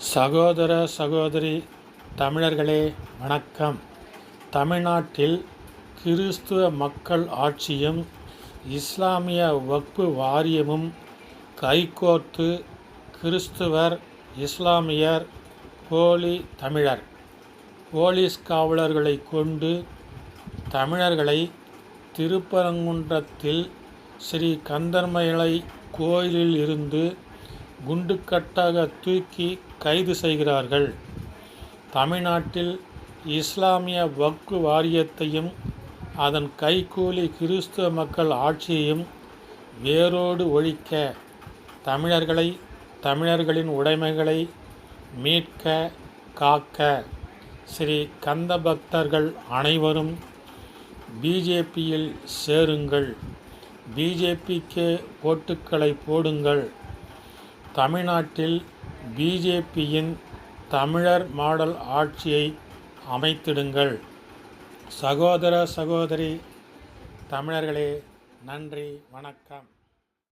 சகோதர சகோதரி தமிழர்களே வணக்கம். தமிழ்நாட்டில் கிறிஸ்துவ மக்கள் ஆட்சியும் இஸ்லாமிய வக்பு வாரியமும் கைகோர்த்து கிறிஸ்துவர் இஸ்லாமியர் போலி தமிழர் போலீஸ் காவலர்களை கொண்டு தமிழர்களை திருப்பரங்குன்றத்தில் ஸ்ரீ கந்தர்மலை கோயிலில் இருந்து குண்டுக்கட்டாக தூக்கி கைது செய்கிறார்கள். தமிழ்நாட்டில் இஸ்லாமிய வக்ஃபு வாரியத்தையும் அதன் கைக்கூலி கிறிஸ்துவ மக்கள் ஆட்சியையும் வேரோடு ஒழிக்க தமிழர்களை தமிழர்களின் உடைமைகளை மீட்க காக்க ஸ்ரீ கந்த பக்தர்கள் அனைவரும் பிஜேபியில் சேருங்கள். பிஜேபிக்கு ஓட்டுக்களை போடுங்கள். தமிழ்நாட்டில் பிஜேபியின் தமிழர் மாடல் ஆட்சியை அமைத்திடுங்கள். சகோதர சகோதரி தமிழர்களே நன்றி வணக்கம்.